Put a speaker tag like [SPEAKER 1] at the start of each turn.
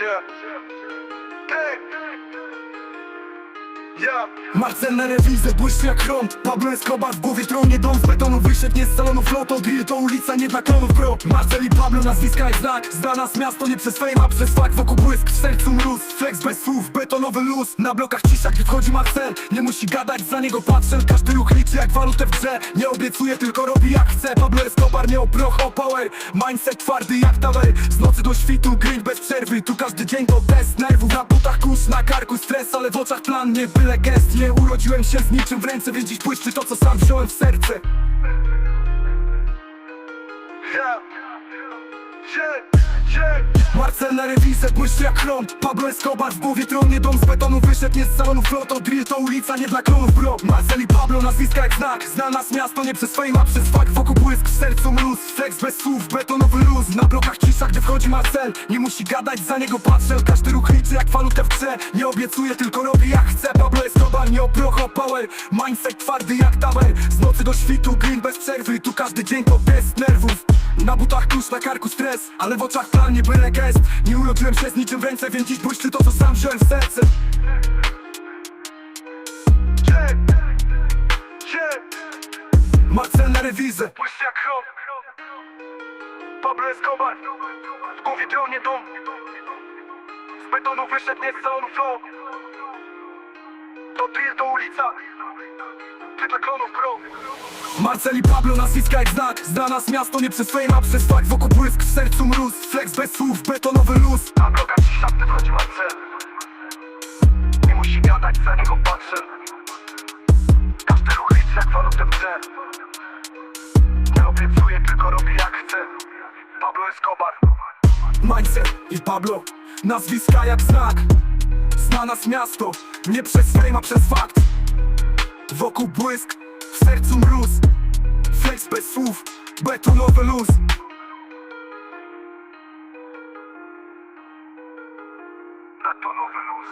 [SPEAKER 1] Yeah. Hey.
[SPEAKER 2] Marcel na rewizę, błyszczy jak chrom. Pablo Escobar w głowie tronie Dom z betonu wyszedł nie z salonu floto Drill to ulica, nie dla klonów bro. Marcel i Pablo, nazwiska jak znak. Zna nas miasto nie przez fame, a przez fakt. Wokół błysk, w sercu mróz. Flex bez słów, betonowy luz. Na blokach cisza, gdy wchodzi Marcel. Nie musi gadać, za niego patrzę. Każdy ruch liczy jak walutę w grze. Nie obiecuje, tylko robi jak chce. Pablo Escobar nie o proch, o power. Mindset twardy jak tower. Z nocy do świtu, grind bez przerwy. Tu każdy dzień to test nerwów. Na butach kurz, na karku stres Ale w oczach plan, nie byle gest Nie urodziłem się z niczym w ręce Więc dziś błyszczy to, co sam wziąłem w serce. Marcel na rewizę, błyszczy jak chrom Pablo Escobar w głowie tronie Dom z betonu wyszedł nie z salonu floto Drill to ulica, nie dla klonów bro. Marcel i Pablo, nazwiska jak znak. Zna nas miasto nie przez fame, a przez fakt. Wokół błysk, w sercu mróz. Flex bez słów, betonowy luz. Na blokach cisza, gdy wchodzi Marcel. Nie musi gadać, za niego patrzę. Każdy ruch liczy jak walutę w grze. Nie obiecuje, tylko robi jak chce Pablo Escobar, nie o proch, o power. Mindset twardy jak tower. Z nocy do świtu, green bez przerwy. Tu każdy dzień to test nerwów. Na butach klucz, na karku stres. Ale w oczach plan, nie byle gest. Nie urodziłem się z niczym w ręce Więc dziś błyszczy to, co sam wziąłem w serce. Marcel na rewizę
[SPEAKER 1] Pablo Escobar W głowie tronie dom. Z betonu wyszedł nie z salonu flow. To drill, to ulica. Ty dla klonów bro
[SPEAKER 2] Marcel i Pablo, nazwiska jak znak. Zna nas miasto nie przez fame, a przez fakt. Wokół błysk, w sercu mróz. Flex bez słów, betonowy luz.
[SPEAKER 1] Na blokach cisza, gdy wchodzi Marcel. Nie musi gadać, za niego patrzę. Każdy ruch liczy jak walutę w Pablo Escobar.
[SPEAKER 2] Mindset i Pablo Nazwiska jak znak. Zna nas miasto Nie przez fame, a przez fakt. Wokół błysk, w sercu mróz. Flex bez słów, betonowy luz.
[SPEAKER 1] Na to nowy luz